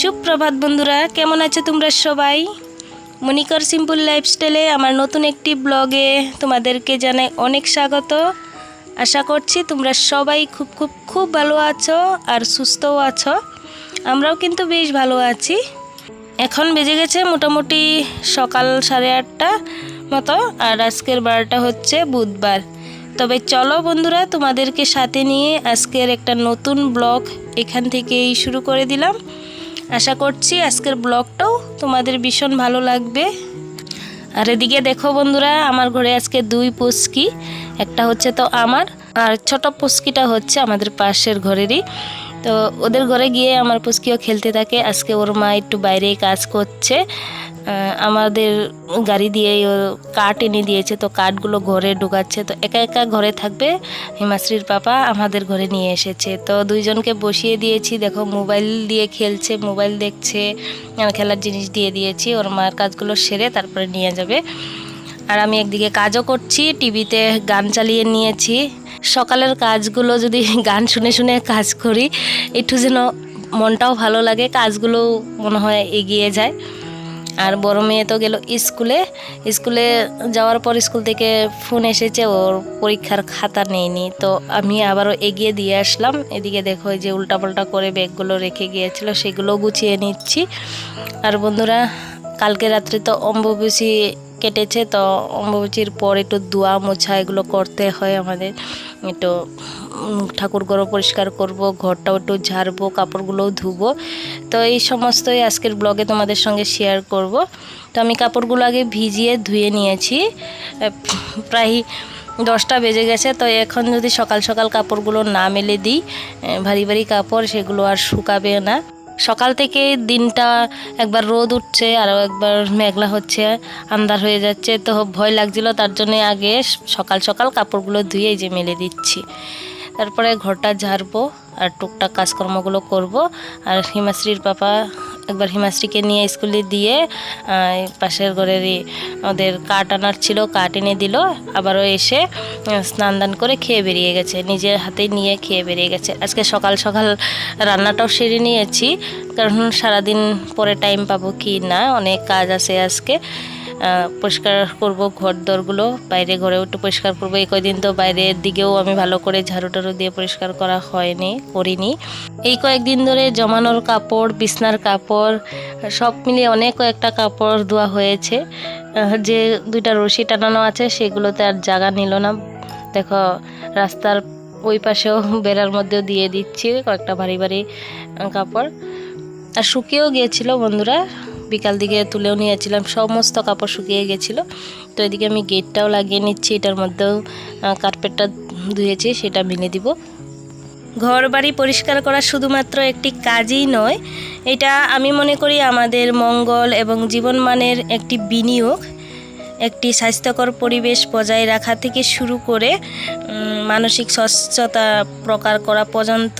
সুপ্রভাত বন্ধুরা, কেমন আছো তোমরা সবাই? মনিকর সিম্পল লাইফস্টাইলে আমার নতুন একটি ব্লগে তোমাদেরকে জানাই অনেক স্বাগত। আশা করছি তোমরা সবাই খুব খুব খুব ভালো আছো আর সুস্থও আছো। আমরাও কিন্তু বেশ ভালো আছি। এখন বেজে গেছে মোটামুটি সকাল সাড়ে আটটা মতো, আর আজকের বারোটা হচ্ছে বুধবার। তবে চলো বন্ধুরা, তোমাদেরকে সাথে নিয়ে আজকের একটা নতুন ব্লগ এখান থেকেই শুরু করে দিলাম। আশা করছি আজকের ব্লগটাও তোমাদের ভীষণ ভালো লাগবে। আর এদিকে দেখো বন্ধুরা, আমার ঘরে আজকে দুই পুস্কি একটা হচ্ছে তো আমার, আর ছোট পুস্কিটা হচ্ছে আমাদের পাশের ঘরেরই। তো ওদের ঘরে গিয়ে আমার পুস্কিও খেলতে থাকে, আজকে ওর মা একটু বাইরে কাজ করছে। আমাদের গাড়ি দিয়ে কাঠ এনে দিয়েছে, তো কাঠগুলো ঘরে ঢুকাচ্ছে। তো একা একা ঘরে থাকবে হিমাশ্রীর পাপা, আমাদের ঘরে নিয়ে এসেছে। তো দুইজনকে বসিয়ে দিয়েছি, দেখো মোবাইল দিয়ে খেলছে, মোবাইল দেখছে খেলার জিনিস দিয়ে দিয়েছি, ওর মার কাজগুলো সেরে তারপরে নিয়ে যাবে। আর আমি একদিকে কাজও করছি, টিভিতে গান চালিয়ে নিয়েছি। সকালের কাজগুলো যদি গান শুনে শুনে কাজ করি, একটু যেন মনটাও ভালো লাগে কাজগুলো মনে হয় এগিয়ে যায়। আর বড় মেয়ে তো গেল স্কুলে। স্কুলে যাওয়ার পর স্কুল থেকে ফোন এসেছে, ওর পরীক্ষার খাতা নেয়নি। তো আমি আবারও এগিয়ে দিয়ে আসলাম। এদিকে দেখো যে উল্টাপাল্টা করে ব্যাগগুলো রেখে গিয়েছিল, সেগুলো গুছিয়ে নিচ্ছি। আর বন্ধুরা, কালকে রাত্রে তো অম্বুবাসী কেটেছে, তো অম্বুবাচীর পর একটু দোয়া মোছা এগুলো করতে হয় আমাদের। একটু ঠাকুর ঘর পরিষ্কার করব, ঘরটাও একটু ঝাড়বো, কাপড়গুলোও ধুবো। তো এই সমস্তই আজকের ব্লগে তোমাদের সঙ্গে শেয়ার করব। তো আমি কাপড়গুলো আগে ভিজিয়ে ধুয়ে নিয়েছি। প্রায় দশটা বেজে গেছে, তো এখন যদি সকাল সকাল কাপড়গুলো না মেলে দিই ভারী ভারী কাপড় সেগুলো আর শুকাবে না। সকাল থেকে দিনটা একবার রোদ উঠছে, আরও একবার মেঘলা হচ্ছে, আন্ধার হয়ে যাচ্ছে। তো ভয় লাগছিল, তার জন্য আগে সকাল সকাল কাপড়গুলো ধুয়ে যে মেলে দিচ্ছি। তারপরে ঘরটা ঝাড়বো আর টুকটাক কাজকর্মগুলো করব। আর হিমাশ্রীর পাপা একবার হিমাশ্রীকে নিয়ে স্কুলে দিয়ে পাশের ঘরেরই ওদের কাঠ আনার ছিল, কাঠ এনে দিল, আবারও এসে স্নান দান করে খেয়ে বেরিয়ে গেছে, নিজের হাতে নিয়ে খেয়ে বেরিয়ে গেছে। আজকে সকাল সকাল রান্নাটাও সেরে নিয়েছি, কারণ সারাদিন পরে টাইম পাবো কি না, অনেক কাজ আছে আজকে। পরিষ্কার করব ঘর দরগুলো, বাইরে ঘরেও একটু পরিষ্কার করব। এই কয়দিন তো বাইরের দিকেও আমি ভালো করে ঝাড়ু টাড়ু দিয়ে পরিষ্কার করা হয়নি, করিনি। এই কয়েকদিন ধরে জমানোর কাপড়, বিছনার কাপড়, সব মিলিয়ে অনেক কয়েকটা কাপড় ধোয়া হয়েছে। যে দুইটা রশি টানানো আছে সেগুলোতে আর জায়গা নিল না। দেখো, রাস্তার ওই পাশেও বেড়ার মধ্যেও দিয়ে দিচ্ছি কয়েকটা ভারী ভারী কাপড়। আর শুকিয়েও গিয়েছিল বন্ধুরা। বিকাল দিকে তুলেও নিয়েছিলাম, সমস্ত কাপড় শুকিয়ে গেছিল। তো এদিকে আমি গেটটাও লাগিয়ে নিচ্ছি, এটার মধ্যেও কার্পেটটা ধুয়েছি, সেটা মেলে দিব। ঘর বাড়ি পরিষ্কার করা শুধুমাত্র একটি কাজই নয়, এটা আমি মনে করি আমাদের মঙ্গল এবং জীবনমানের একটি বিনিয়োগ, একটি স্বাস্থ্যকর পরিবেশ বজায় রাখা থেকে শুরু করে মানসিক স্বচ্ছতা প্রকার করা পর্যন্ত।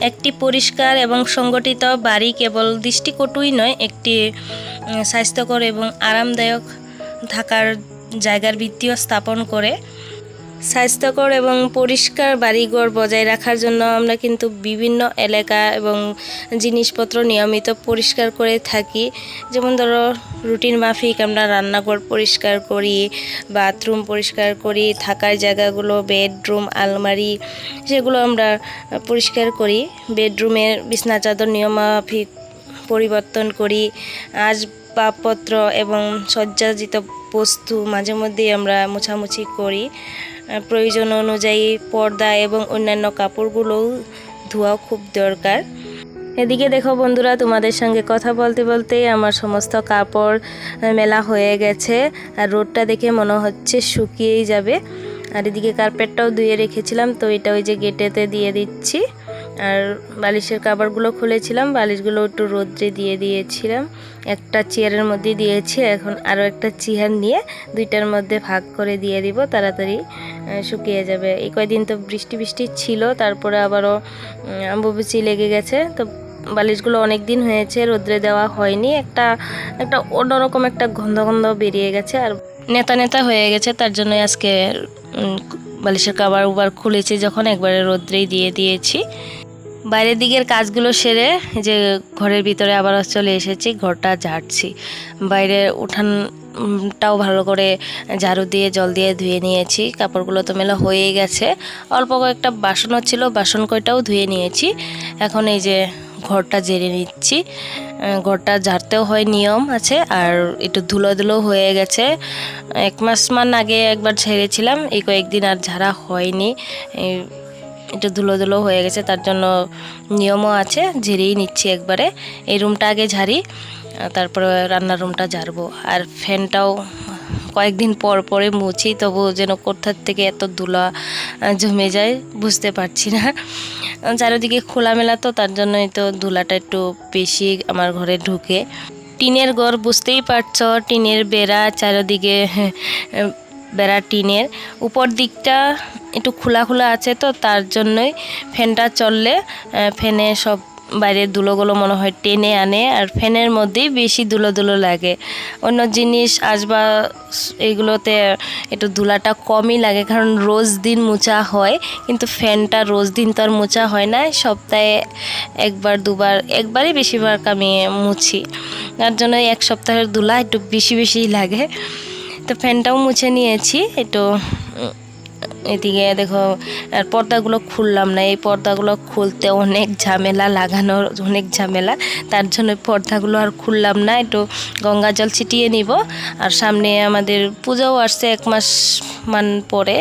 একটি পরিষ্কার এবং সংগঠিত বাড়ি কেবল দৃষ্টিকটুই নয়, একটি স্বাস্থ্যকর এবং আরামদায়ক থাকার জায়গার ভিত্তিও স্থাপন করে। স্বাস্থ্যকর এবং পরিষ্কার বাড়িঘর বজায় রাখার জন্য আমরা কিন্তু বিভিন্ন এলাকা এবং জিনিসপত্র নিয়মিত পরিষ্কার করে থাকি। যেমন ধরো, রুটিন মাফিক আমরা রান্নাঘর পরিষ্কার করি, বাথরুম পরিষ্কার করি, থাকার জায়গাগুলো, বেডরুম, আলমারি, সেগুলো আমরা পরিষ্কার করি। বেডরুমের বিছনা চাদর নিয়ম মাফিক পরিবর্তন করি। আসবাবপত্র এবং সজ্জাজিত বস্তু মাঝে মধ্যেই আমরা মোছামুছি করি। প্রয়োজন অনুযায়ী পর্দা এবং অন্যান্য কাপড়গুলোও ধোয়া খুব দরকার। এদিকে দেখো বন্ধুরা, তোমাদের সঙ্গে কথা বলতে বলতেই আমার সমস্ত কাপড় মেলা হয়ে গেছে আর রোডটা দেখে মনে হচ্ছে শুকিয়েই যাবে। আর এদিকে কার্পেটটাও ধুয়ে রেখেছিলাম, তো এটা ওই যে গেটেতে দিয়ে দিচ্ছি। আর বালিশের কাপড়গুলো খুলেছিলাম, বালিশগুলো একটু রোদ্রে দিয়ে দিয়েছিলাম। একটা চেয়ারের মধ্যে দিয়েছি, এখন আরও একটা চেয়ার নিয়ে দুইটার মধ্যে ভাগ করে দিয়ে দিব, তাড়াতাড়ি শুকিয়ে যাবে। এই কয়দিন তো বৃষ্টি বৃষ্টি ছিল, তারপরে আবারও আম্বুবুচি লেগে গেছে। তো বালিশগুলো অনেক দিন হয়েছে, রোদ্রে দেওয়া হয়নি। একটা একটা অন্যরকম একটা গন্ধ গন্ধ বেরিয়ে গেছে আর নেতা নেতা হয়ে গেছে, তার জন্য আজকে বালিশের কাবার উবার খুলেছি, যখন একবারে রোদ্রেই দিয়ে দিয়েছি। বাইরের দিকের কাজগুলো সেরে যে ঘরের ভিতরে আবার চলে এসেছি, ঘরটা ঝাড়ছি। বাইরে উঠানটাও ভালো করে ঝাড়ু দিয়ে, জল দিয়ে ধুয়ে নিয়েছি। কাপড়গুলো তো মেলা হয়ে গেছে। অল্প কয়েকটা বাসনও ছিল, বাসন কয়টাও ধুয়ে নিয়েছি। এখন এই যে ঘরটা জেরে নিচ্ছি। ঘরটা ঝাড়তেও হয় নিয়ম আছে, আর একটু ধুলো ধুলো হয়ে গেছে। এক মাস মান আগে একবার ছেড়েছিলাম এই কয়েকদিন আর ঝাড়া হয়নি। একটু ধুলো ধুলো হয়ে গেছে, তার জন্য নিয়মও আছে, ঝেড়েই নিচ্ছি একবারে। এই রুমটা আগে ঝাড়ি তারপরে রান্নার রুমটা ঝাড়বো। আর ফ্যানটাও কয়েকদিন পর পরে মুছি, তবু যেন কোথার থেকে এত ধুলা জমে যায়, বুঝতে পারছি না। চারিদিকে খোলামেলা তো, তার জন্যই তো ধুলাটা একটু বেশি আমার ঘরে ঢুকে। টিনের ঘর বুঝতেই পারছ, টিনের বেড়া চারিদিকে বেড়া টিনের। উপর দিকটা একটু খোলা খোলা আছে তো, তার জন্যই ফ্যানটা চললে ফ্যানে সব বাইরের ধুলোগুলো মনে হয় টেনে আনে, আর ফ্যানের মধ্যেই বেশি ধুলো ধুলো লাগে। অন্য জিনিস আসবা এগুলোতে একটু ধুলাটা কমই লাগে, কারণ রোজ দিন মোছা হয়, কিন্তু ফ্যানটা রোজ দিন তো আর মোছা হয় না, সপ্তাহে একবার, দুবার, একবারই বেশিরভাগ আমি মুছি। তার জন্য এক সপ্তাহের ধুলা একটু বেশি বেশি লাগে। তো ফ্যানটাও মুছে নিয়েছি, একটু এদিকে দেখো, আর পর্দাগুলো খুললাম না, এই পর্দাগুলো খুলতে অনেক ঝামেলা, লাগানোর অনেক ঝামেলা, তার জন্য পর্দাগুলো আর খুললাম না, একটু গঙ্গা জল ছিটিয়ে নিব, আর সামনে আমাদের পূজাও আসছে এক মাস মান পরে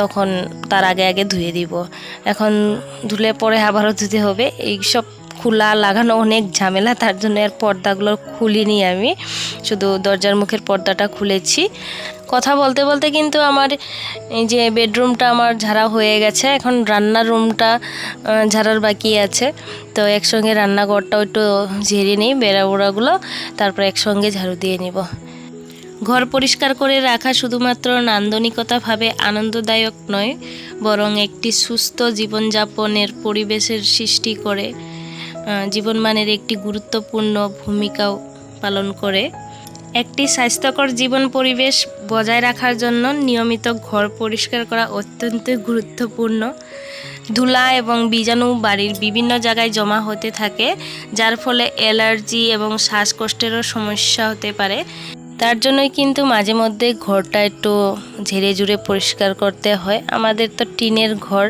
তখন তার আগে আগে ধুয়ে দিব, এখন ধুলে পরে আবারও ধুতে হবে, এই সব খোলা, লাগানো অনেক ঝামেলা, তার জন্য আর পর্দাগুলো খুলিনি আমি। শুধু দরজার মুখের পর্দাটা খুলেছি। কথা বলতে বলতে কিন্তু আমার এই যে বেডরুমটা আমার ঝাড়া হয়ে গেছে। এখন রান্নার রুমটা ঝাড়ার বাকি আছে। তো একসঙ্গে রান্নাঘরটাও একটু ঝেড়ে নিই বেড়া বেড়াগুলো তারপর একসঙ্গে ঝাড়ু দিয়ে নিব। ঘর পরিষ্কার করে রাখা শুধুমাত্র নান্দনিকতাভাবে আনন্দদায়ক নয়, বরং একটি সুস্থ জীবনযাপনের পরিবেশের সৃষ্টি করে। জীবনমানের একটি গুরুত্বপূর্ণ ভূমিকাও পালন করে। একটি স্বাস্থ্যকর জীবন পরিবেশ বজায় রাখার জন্য নিয়মিত ঘর পরিষ্কার করা অত্যন্ত গুরুত্বপূর্ণ। ধুলা এবং বীজাণু বাড়ির বিভিন্ন জায়গায় জমা হতে থাকে, যার ফলে অ্যালার্জি এবং শ্বাসকষ্টেরও সমস্যা হতে পারে। তার জন্যই কিন্তু মাঝে মধ্যে ঘরটা একটু ঝেড়ে ঝুড়ে পরিষ্কার করতে হয়। আমাদের তো টিনের ঘর,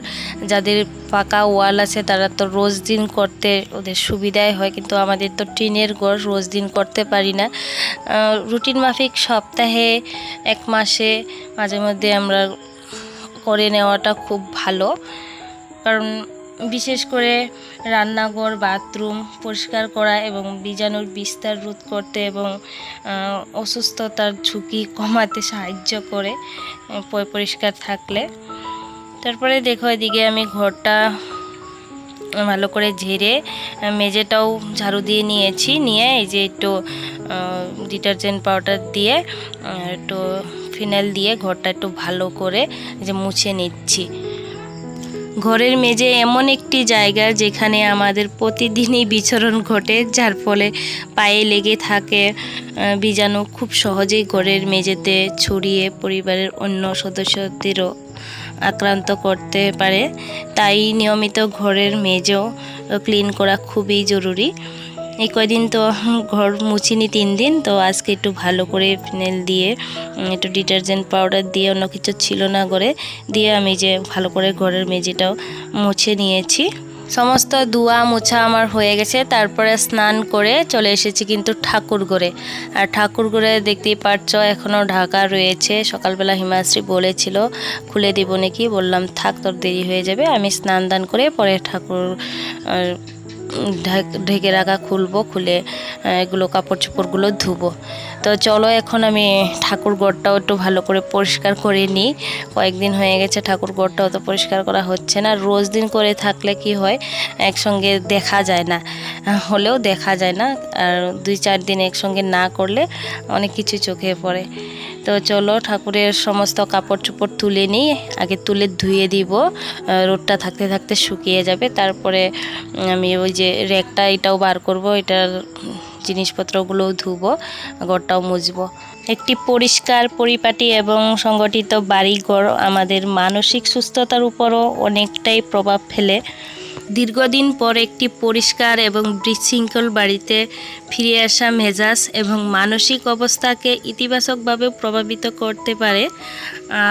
যাদের পাকা ওয়াল আছে তারা তো রোজ দিন করতে ওদের সুবিধাই হয়, কিন্তু আমাদের তো টিনের ঘর রোজ দিন করতে পারি না। রুটিন মাফিক সপ্তাহে এক মাসে মাঝে মধ্যে আমরা করে নেওয়াটা খুব ভালো। কারণ বিশেষ করে রান্নাঘর, বাথরুম পরিষ্কার করা এবং বীজাণুর বিস্তার রোধ করতে এবং অসুস্থতার ঝুঁকি কমাতে সাহায্য করে পরিষ্কার থাকলে। তারপরে দেখো এদিকে আমি ঘরটা ভালো করে ঝেড়ে মেঝেটাও ঝাড়ু দিয়ে নিয়েছি। নিয়ে এই যে একটু ডিটারজেন্ট পাউডার দিয়ে একটু ফিনাইল দিয়ে ঘরটা একটু ভালো করে যে মুছে নিচ্ছি। ঘরের মেঝে এমন একটি জায়গা যেখানে আমাদের প্রতিদিনই বিচরণ ঘটে, যার ফলে পায়ে লেগে থাকে বীজাণু খুব সহজেই ঘরের মেঝেতে ছড়িয়ে পরিবারের অন্য সদস্যদেরও আক্রান্ত করতে পারে। তাই নিয়মিত ঘরের মেজেও ক্লিন করা খুবই জরুরি। এই কয়দিন তো ঘর মুছিনি তিন দিন, তো আজকে একটু ভালো করে ফিনাইল দিয়ে একটু ডিটারজেন্ট পাউডার দিয়ে অন্য কিছু ছিল না করে দিয়ে আমি যে ভালো করে ঘরের মেঝেটাও মুছে নিয়েছি। সমস্ত ধোয়া মোছা আমার হয়ে গেছে, তারপরে স্নান করে চলে এসেছি কিন্তু ঠাকুর ঘরে আর ঠাকুর ঘরে দেখতেই পারছ এখনও ঢাকা রয়েছে। সকালবেলা হিমাশ্রী বলেছিল, খুলে দিব নাকি? বললাম, থাক, তোর দেরি হয়ে যাবে, আমি স্নান দান করে পরে ঠাকুর ঢাক- রাখা খুলবো, খুলে এগুলো কাপড় চোপড়গুলো ধুবো। তো চলো এখন আমি ঠাকুর ঘরটাও একটু ভালো করে পরিষ্কার করে নিই। কয়েকদিন হয়ে গেছে ঠাকুর ঘরটাও তো পরিষ্কার করা হচ্ছে না। রোজ দিন করে থাকলে কি হয়, একসঙ্গে দেখা যায় না। হলেও দেখা যায় না, আর দুই চার দিন একসঙ্গে না করলে অনেক কিছু চোখে পড়ে। তো চলো ঠাকুরের সমস্ত কাপড় চোপড় তুলে নিই, আগে তুলে ধুয়ে দিব। রোদটা থাকতে থাকতে শুকিয়ে যাবে, তারপরে আমি ওই যে র্যাকটা এটাও বার করব, এটার জিনিসপত্রগুলোও ধুবো, ঘরটাও মুছবো। একটি পরিষ্কার, পরিপাটি এবং সংগঠিত বাড়িঘর আমাদের মানসিক সুস্থতার উপরও অনেকটাই প্রভাব ফেলে। দীর্ঘদিন পর একটি পরিষ্কার এবং বিশৃঙ্খল বাড়িতে ফিরে আসা মেজাজ এবং মানসিক অবস্থাকে ইতিবাচকভাবে প্রভাবিত করতে পারে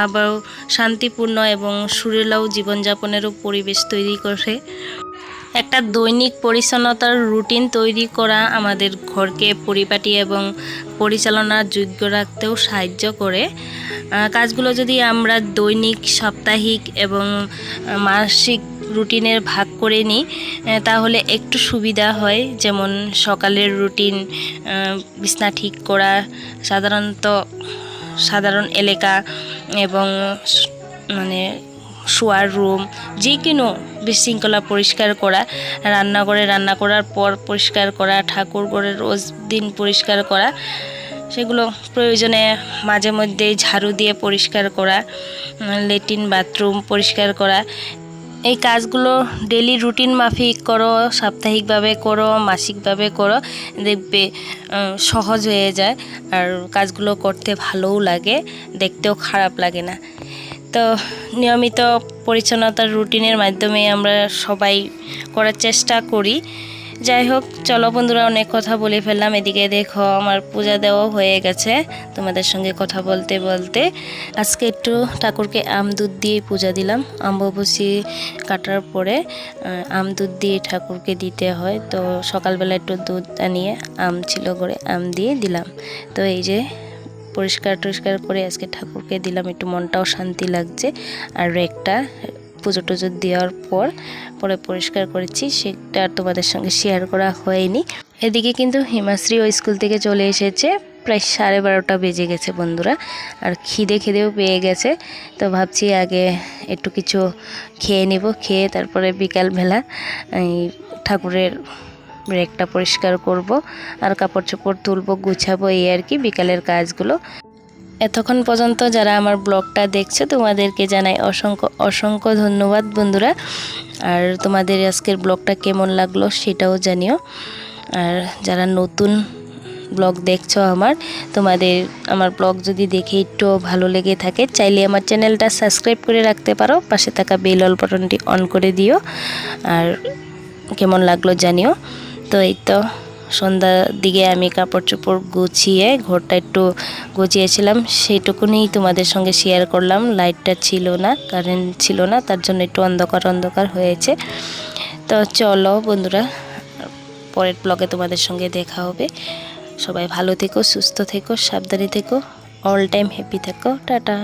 আবার শান্তিপূর্ণ এবং সুরেলাও জীবনযাপনেরও পরিবেশ তৈরি করে। একটা দৈনিক পরিচ্ছন্নতার রুটিন তৈরি করা আমাদের ঘরকে পরিপাটি এবং পরিচালনার যোগ্য রাখতেও সাহায্য করে। কাজগুলো যদি আমরা দৈনিক, সাপ্তাহিক এবং মাসিক রুটিনের ভাগ করে নিই তাহলে একটু সুবিধা হয়। যেমন সকালের রুটিন বিছনা ঠিক করা, সাধারণত সাধারণ এলাকা এবং মানে শোয়ার রুম যে কোনো বিশৃঙ্খলা পরিষ্কার করা, রান্নাঘরে রান্না করার পর পরিষ্কার করা, ঠাকুর ঘরে রোজ দিন পরিষ্কার করা, সেগুলো প্রয়োজনে মাঝে মধ্যে ঝাড়ু দিয়ে পরিষ্কার করা লেট্রিন বাথরুম পরিষ্কার করা। এই কাজগুলো ডেলি রুটিন মাফিক করো, সাপ্তাহিকভাবে করো, মাসিকভাবে করো, দেখবে সহজ হয়ে যায়, আর কাজগুলো করতে ভালোও লাগে, দেখতেও খারাপ লাগে না। তো নিয়মিত পরিচ্ছন্নতার রুটিনের মাধ্যমে আমরা সবাই করার চেষ্টা করি। যাই হোক, চলো বন্ধুরা, অনেক কথা বলে ফেললাম। এদিকে দেখো, আমার পূজা দেওয়া হয়ে গেছে। তোমাদের সঙ্গে কথা বলতে বলতে আজকে একটু ঠাকুরকে আম দুধ দিয়ে পূজা দিলাম। আম্ববসি কাটার পরে আম দুধ দিয়ে ঠাকুরকে দিতে হয়। তো সকালবেলা একটু দুধ আনিয়ে আম ছিল করে আম দিয়ে দিলাম। তো এই যে পরিষ্কার টরিষ্কার করে আজকে ঠাকুরকে দিলাম। একটু মনটাও শান্তি লাগছে। আর রেকটা পুজো টুজো দেওয়ার পর, পরে পরিষ্কার করেছি। সেটা আর তোমাদের সঙ্গে শেয়ার করা হয়নি। এদিকে কিন্তু হিমাশ্রী ওই স্কুল থেকে চলে এসেছে। প্রায় সাড়ে বারোটা বেজে গেছে বন্ধুরা। আর খিদে খিদেও পেয়ে গেছে। তো ভাবছি আগে একটু কিছু খেয়ে নেব। খেয়ে তারপরে বিকালবেলা ঠাকুরের ব্রেকটা পরিষ্কার করব, আর কাপড় চোপড় তুলবো, গুছাবো, এই আর কি, বিকালের কাজগুলো। এতক্ষণ পর্যন্ত যারা আমার ব্লগটা দেখছ, তোমাদেরকে জানাই অসংখ্য অসংখ্য ধন্যবাদ বন্ধুরা। আর তোমাদের আজকের ব্লগটা কেমন লাগল সেটাও জানিও। আর যারা নতুন ব্লগ দেখছ আমার, তোমাদের আমার ব্লগ যদি দেখে একটু ভালো লেগে থাকে, চাইলে আমার চ্যানেলটা সাবস্ক্রাইব করে রাখতে পারো, পাশে থাকা বেল অল বাটনটি অন করে দিও। আর কেমন লাগল জানিও। তো এই তো সন্ধ্যার দিকে আমি কাপড় চোপড় গুছিয়ে ঘরটা একটু গুছিয়েছিলাম। সেইটুকুনি তোমাদের সঙ্গে শেয়ার করলাম। লাইটটা ছিল না কারেন্ট ছিল না, তার জন্য একটু অন্ধকার অন্ধকার হয়েছে। তো চলো বন্ধুরা, পরের ব্লগে তোমাদের সঙ্গে দেখা হবে। সবাই ভালো থেকো, সুস্থ থেকো, সাবধানে থেকো অল টাইম হ্যাপি থেকো। টাটা।